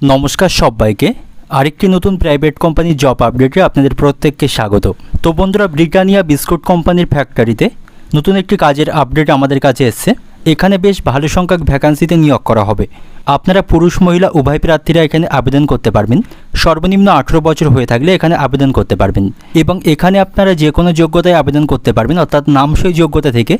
নমস্কার সবাইকে। আরেকটি নতুন প্রাইভেট কোম্পানির জব আপডেটে আপনাদের প্রত্যেককে স্বাগত। তো বন্ধুরা, ব্রিটানিয়া বিস্কুট কোম্পানির ফ্যাক্টরিতে নতুন একটি কাজের আপডেট আমাদের কাছে এসছে। এখানে বেশ ভালো সংখ্যক ভ্যাকান্সিতে নিয়োগ করা হবে। আপনারা পুরুষ, মহিলা, উভয় প্রার্থীরা এখানে আবেদন করতে পারবেন। সর্বনিম্ন আঠেরো বছর হয়ে থাকলে এখানে আবেদন করতে পারবেন। এবং এখানে আপনারা যে কোনো যোগ্যতায় আবেদন করতে পারবেন, অর্থাৎ নামসই যোগ্যতা থেকে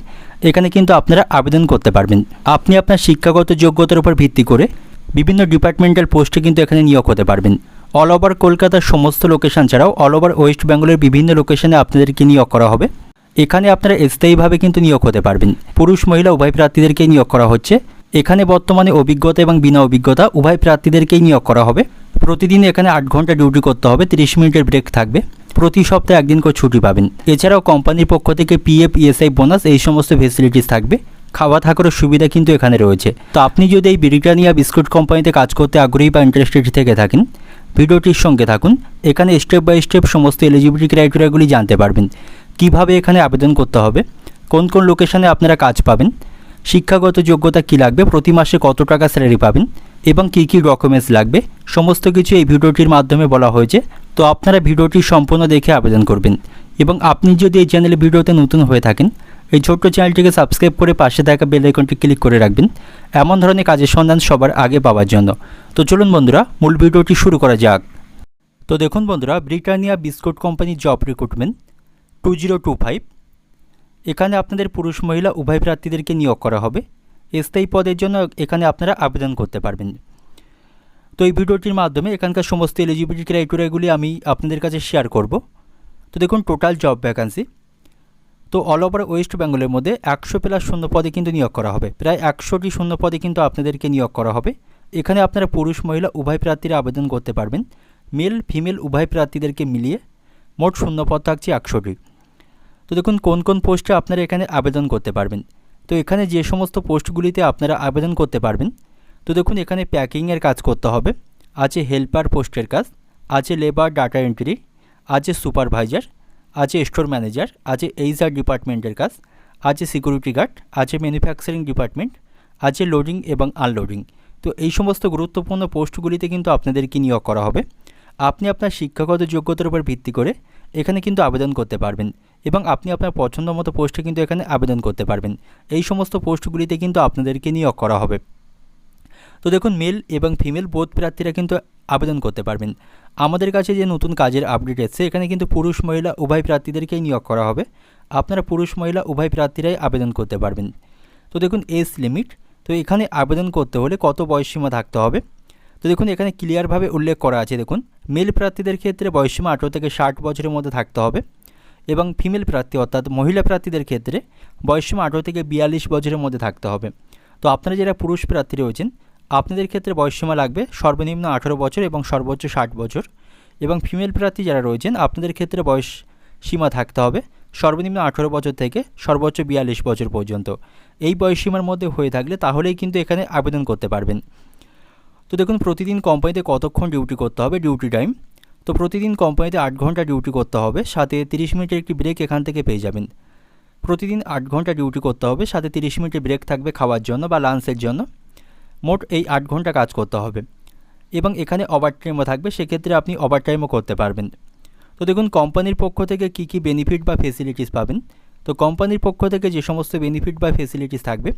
এখানে কিন্তু আপনারা আবেদন করতে পারবেন। আপনি আপনার শিক্ষাগত যোগ্যতার উপর ভিত্তি করে বিভিন্ন ডিপার্টমেন্টাল পোস্টে কিন্তু এখানে নিয়োগ হতে পারবেন। অল ওভার কলকাতার সমস্ত লোকেশন ছাড়াও অল ওভার ওয়েস্ট বেঙ্গলের বিভিন্ন লোকেশানে আপনাদেরকে নিয়োগ করা হবে। এখানে আপনারা স্থায়ীভাবে কিন্তু নিয়োগ হতে পারবেন। পুরুষ, মহিলা, উভয় প্রার্থীদেরকে নিয়োগ করা হচ্ছে। এখানে বর্তমানে অভিজ্ঞতা এবং বিনা অভিজ্ঞতা উভয় প্রার্থীদেরকেই নিয়োগ করা হবে। প্রতিদিন এখানে আট ঘণ্টা ডিউটি করতে হবে, তিরিশ মিনিটের ব্রেক থাকবে। প্রতি সপ্তাহে একদিন করে ছুটি পাবেন। এছাড়াও কোম্পানির পক্ষ থেকে পিএফ ইএসআই বোনাস এই সমস্ত ফেসিলিটিস থাকবে। খাওয়া থাকার সুবিধা কিন্তু এখানে রয়েছে। তো আপনি যদি এই ব্রিটানিয়া বিস্কুট কোম্পানিতে কাজ করতে আগ্রহী বা ইন্টারেস্টেড থেকে থাকেন, ভিডিওটির সঙ্গে থাকুন। এখানে স্টেপ বাই স্টেপ সমস্ত এলিজিবিলিটি ক্রাইটেরিয়াগুলি জানতে পারবেন। কীভাবে এখানে আবেদন করতে হবে? কোন কোন লোকেশনে আপনারা কাজ পাবেন? শিক্ষাগত যোগ্যতা কি লাগবে? প্রতি মাসে কত টাকা স্যালারি পাবেন? এবং কী কী ডকুমেন্টস লাগবে? সমস্ত কিছু এই ভিডিওটির মাধ্যমে বলা হয়েছে। তো আপনারা ভিডিওটি সম্পূর্ণ দেখে আবেদন করবেন। এবং আপনি যদি এই চ্যানেলে ভিডিওতে নতুন হয়ে থাকেন এই ছোট্ট চ্যানেলটিকে সাবস্ক্রাইব করে পাশে থাকা বেল আইকনটি ক্লিক করে রাখবেন। এমন ধরনের কাজের সন্ধান সবার আগে পাওয়ার জন্য। তো চলুন বন্ধুরা, মূল ভিডিওটি শুরু করা যাক। তো দেখুন বন্ধুরা, ব্রিটানিয়া বিস্কুট কোম্পানির job recruitment two zero two five. এখানে আপনাদের পুরুষ, মহিলা, উভয় প্রার্থীদেরকে নিয়োগ করা হবে। স্থায়ী পদের জন্য এখানে আপনারা আবেদন করতে পারবেন। তো এই ভিডিওটির মাধ্যমে এখানকার সমস্ত এলিজিবিলিটি ক্রাইটেরিয়াগুলি আমি আপনাদের কাছে শেয়ার করব। তো দেখুন টোটাল জব ভ্যাকান্সি তো অল ওভার ওয়েস্ট বেঙ্গলের মধ্যে একশো প্লাস শূন্য পদে কিন্তু নিয়োগ করা হবে। প্রায় একশোটি শূন্য পদে কিন্তু আপনাদেরকে নিয়োগ করা হবে। এখানে আপনারা পুরুষ, মহিলা, উভয় প্রার্থীরা আবেদন করতে পারবেন। মেল ফিমেল উভয় প্রার্থীদেরকে মিলিয়ে মোট শূন্য পদ থাকছে একশোটি। তো দেখুন, কোন কোন পোস্টে আপনারা এখানে আবেদন করতে পারবেন? তো এখানে যে সমস্ত পোস্টগুলিতে আপনারা আবেদন করতে পারবেন, তো দেখুন, এখানে প্যাকিংয়ের কাজ করতে হবে। আছে হেল্পার পোস্টের কাজ, আছে লেবার ডাটা এন্ট্রি আছে সুপারভাইজার আছে স্টোর ম্যানেজার আছে এইচআর ডিপার্টমেন্টের কাজ আছে সিকিউরিটি গার্ড আছে ম্যানুফ্যাকচারিং ডিপার্টমেন্ট আছে লোডিং এবং আনলোডিং তো এই সমস্ত গুরুত্বপূর্ণ পোস্টগুলিতে কিন্তু আপনাদেরকে নিয়োগ করা হবে। আপনি আপনার শিক্ষাগত যোগ্যতার উপর ভিত্তি করে এখানে কিন্তু আবেদন করতে পারবেন এবং আপনি আপনার পছন্দ মতো পোস্টে কিন্তু এখানে আবেদন করতে পারবেন। এই সমস্ত পোস্টগুলিতে কিন্তু আপনাদেরকে নিয়োগ করা হবে। তো দেখুন মেল এবং ফিমেল বোধ প্রার্থীরা কিন্তু আবেদন করতে পারবেন। আমাদের কাছে যে নতুন কাজের আপডেট এসছে, এখানে কিন্তু পুরুষ, মহিলা, উভয় প্রার্থীদেরকেই নিয়োগ করা হবে। আপনারা পুরুষ, মহিলা, উভয় প্রার্থীরাই আবেদন করতে পারবেন। তো দেখুন এজ লিমিট তো এখানে আবেদন করতে হলে কত বয়সসীমা থাকতে হবে? তো দেখুন, এখানে ক্লিয়ারভাবে উল্লেখ করা আছে, দেখুন। মেল প্রার্থীদের ক্ষেত্রে বয়সসীমা আঠেরো থেকে ষাট বছরের মধ্যে থাকতে হবে এবং ফিমেল প্রার্থী, অর্থাৎ মহিলা প্রার্থীদের ক্ষেত্রে বয়সসীমা আঠেরো থেকে বিয়াল্লিশ বছরের মধ্যে থাকতে হবে। তো আপনারা যারা পুরুষ প্রার্থী রয়েছেন আপনাদের ক্ষেত্রে বয়সসীমা লাগবে সর্বনিম্ন আঠেরো বছর এবং সর্বোচ্চ ষাট বছর। এবং ফিমেল প্রার্থী যারা রয়েছেন, আপনাদের ক্ষেত্রে বয়স সীমা থাকতে হবে সর্বনিম্ন আঠেরো বছর থেকে সর্বোচ্চ বিয়াল্লিশ বছর পর্যন্ত। এই বয়সসীমার মধ্যে হয়ে থাকলে তাহলেই কিন্তু এখানে আবেদন করতে পারবেন। তো দেখুন, প্রতিদিন কোম্পানিতে কতক্ষণ ডিউটি করতে হবে? Duty time. তো প্রতিদিন কোম্পানিতে আট ঘণ্টা ডিউটি করতে হবে, সাথে তিরিশ মিনিটের একটি ব্রেক এখান থেকে পেয়ে যাবেন। প্রতিদিন আট ঘণ্টা ডিউটি করতে হবে, সাথে তিরিশ মিনিটের ব্রেক থাকবে খাওয়ার জন্য বা লাঞ্চের জন্য। মোট এই আট ঘণ্টা কাজ করতে হবে। এবং এখানে ওভার টাইমও থাকবে, সেক্ষেত্রে আপনি ওভার টাইমও করতে পারবেন। তো দেখুন কোম্পানির পক্ষ থেকে কী কী বেনিফিট বা ফেসিলিটিস পাবেন? তো কোম্পানির পক্ষ থেকে যে সমস্ত বেনিফিট বা ফেসিলিটিস থাকবে,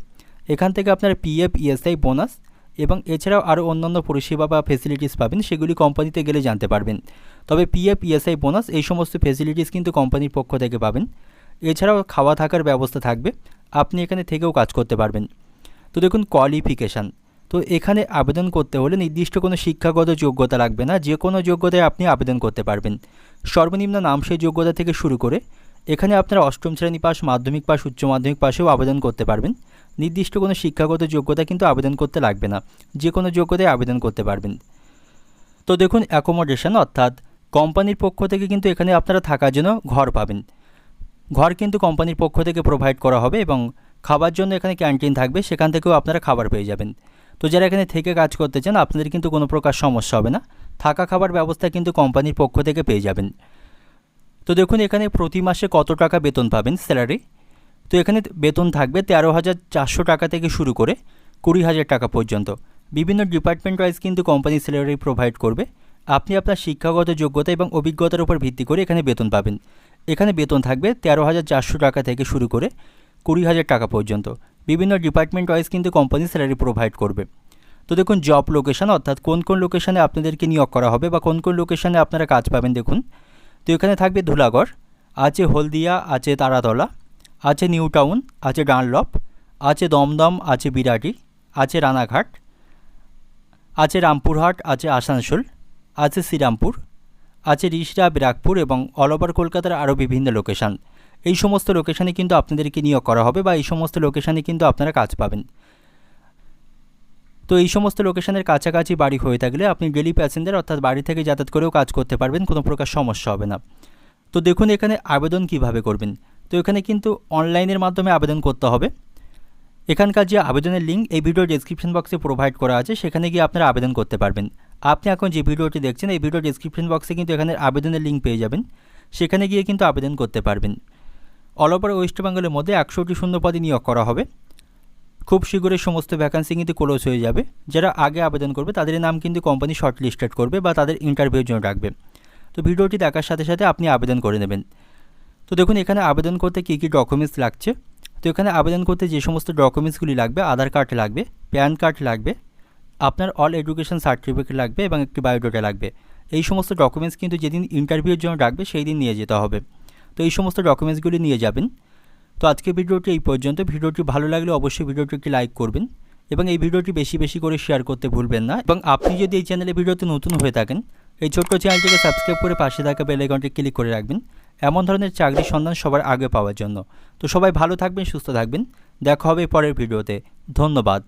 এখান থেকে আপনার পিএফ ইএসআই বোনাস এবং এছাড়াও আরও অন্যান্য পরিষেবা বা ফেসিলিটিস পাবেন, সেগুলি কোম্পানিতে গেলে জানতে পারবেন। তবে পিএফ ইএসআই বোনাস এই সমস্ত ফেসিলিটিস কিন্তু কোম্পানির পক্ষ থেকে পাবেন। এছাড়াও খাওয়া থাকার ব্যবস্থা থাকবে, আপনি এখানে থেকেও কাজ করতে পারবেন। তো দেখুন কোয়ালিফিকেশান তো এখানে আবেদন করতে হলে নির্দিষ্ট কোনো শিক্ষাগত যোগ্যতা লাগবে না, যে কোনো যোগ্যতায় আপনি আবেদন করতে পারবেন। সর্বনিম্ন নামসই যোগ্যতা থেকে শুরু করে এখানে আপনারা অষ্টম শ্রেণি পাস, মাধ্যমিক পাস, উচ্চ মাধ্যমিক পাশেও আবেদন করতে পারবেন। নির্দিষ্ট কোনো শিক্ষাগত যোগ্যতা কিন্তু আবেদন করতে লাগবে না, যে কোনো যোগ্যতায় আবেদন করতে পারবেন। তো দেখুন অ্যাকোমোডেশন অর্থাৎ কোম্পানির পক্ষ থেকে কিন্তু এখানে আপনারা থাকার জন্য ঘর পাবেন। ঘর কিন্তু কোম্পানির পক্ষ থেকে প্রোভাইড করা হবে এবং খাবার জন্য এখানে ক্যান্টিন থাকবে, সেখান থেকেও আপনারা খাবার পেয়ে যাবেন। তো যারা এখানে থেকে কাজ করতে চান, আপনাদের কিন্তু কোনো প্রকার সমস্যা হবে না। থাকা খাবার ব্যবস্থা কিন্তু কোম্পানির পক্ষ থেকে পেয়ে যাবেন। তো দেখুন, এখানে প্রতি মাসে কত টাকা বেতন পাবেন স্যালারি? তো এখানে বেতন থাকবে তেরো হাজার চারশো টাকা থেকে শুরু করে কুড়ি হাজার টাকা পর্যন্ত। বিভিন্ন ডিপার্টমেন্ট ওয়াইজ কিন্তু কোম্পানি স্যালারি প্রোভাইড করবে। আপনি আপনার শিক্ষাগত যোগ্যতা এবং অভিজ্ঞতার উপর ভিত্তি করে এখানে বেতন পাবেন। এখানে বেতন থাকবে তেরো হাজার চারশো টাকা থেকে শুরু করে কুড়ি হাজার টাকা পর্যন্ত। বিভিন্ন ডিপার্টমেন্ট ওয়াইজ কিন্তু কোম্পানি স্যালারি প্রোভাইড করবে। তো দেখুন জব লোকেশান অর্থাৎ কোন কোন লোকেশানে আপনাদেরকে নিয়োগ করা হবে বা কোন কোন লোকেশানে আপনারা কাজ পাবেন দেখুন। তো এখানে থাকবে ধুলাগড়, আছে হলদিয়া, আছে তারাতলা, আছে নিউ টাউন, আছে ডানলপ, আছে দমদম, আছে বিরাটি, আছে রানাঘাট, আছে রামপুরহাট, আছে আসানসোল, আছে শ্রীরামপুর, আছে রিসরা ব্যারাকপুর এবং অল ওভার কলকাতার আরও বিভিন্ন লোকেশান এই সমস্ত লোকেশানে কিন্তু আপনাদেরকে নিয়োগ করা হবে বা এই সমস্ত লোকেশানে কিন্তু আপনারা কাজ পাবেন। তো এই সমস্ত লোকেশনের কাছাকাছি বাড়ি হয়ে থাকলে আপনি ডেলি প্যাসেঞ্জার অর্থাৎ বাড়ি থেকে যাতায়াত করেও কাজ করতে পারবেন, কোনো প্রকার সমস্যা হবে না। তো দেখুন এখানে আবেদন কীভাবে করবেন। তো এখানে কিন্তু অনলাইনের মাধ্যমে আবেদন করতে হবে। এখানকার যে আবেদনের লিঙ্ক এই ভিডিও ডেসক্রিপশন বক্সে প্রোভাইড করা আছে, সেখানে গিয়ে আপনারা আবেদন করতে পারবেন। আপনি এখন যে ভিডিওটি দেখছেন, এই ভিডিও ডেসক্রিপশন বক্সে কিন্তু এখানে আবেদনের লিঙ্ক পেয়ে যাবেন। সেখানে গিয়ে কিন্তু আবেদন করতে পারবেন। অল ওয়েস্ট বেঙ্গলের মধ্যে একশোটি শূন্য পদে নিয়োগ করা হবে। খুব শীঘ্রই সমস্ত ভ্যাকান্সি কিন্তু ক্লোজ হয়ে যাবে। যারা আগে আবেদন করবে, তাদের নাম কিন্তু কোম্পানি শর্ট লিস্টেড করবে বা তাদের ইন্টারভিউর জন্য রাখবে। তো ভিডিওটি দেখার সাথে সাথে আপনি আবেদন করে নেবেন। তো দেখুন, এখানে আবেদন করতে কী কী ডকুমেন্টস লাগছে? তো এখানে আবেদন করতে যে সমস্ত ডকুমেন্টসগুলি লাগবে, আধার কার্ড লাগবে প্যান কার্ড লাগবে, আপনার অল এডুকেশন সার্টিফিকেট লাগবে এবং একটি বায়োডাটা লাগবে। এই সমস্ত ডকুমেন্টস কিন্তু যেদিন ইন্টারভিউর জন্য রাখবে, সেই দিন নিয়ে যেতে হবে। তো এই সমস্ত ডকুমেন্টসগুলি নিয়ে যাবেন। তো আজকে ভিডিওটি এই পর্যন্ত। ভিডিওটি ভালো লাগলে অবশ্যই ভিডিওটি একটি লাইক করবেন এবং এই ভিডিওটি বেশি বেশি করে শেয়ার করতে ভুলবেন না। এবং আপনি যদি এই চ্যানেলে ভিডিওতে নতুন হয়ে থাকেন, এই ছোট্ট চ্যানেলটিকে সাবস্ক্রাইব করে পাশে থাকা বেল আইকনটি ক্লিক করে রাখবেন। এমন ধরনের চাকরির সন্ধান সবার আগে পাওয়ার জন্য। তো সবাই ভালো থাকবেন, সুস্থ থাকবেন। দেখা হবে পরের ভিডিওতে। ধন্যবাদ।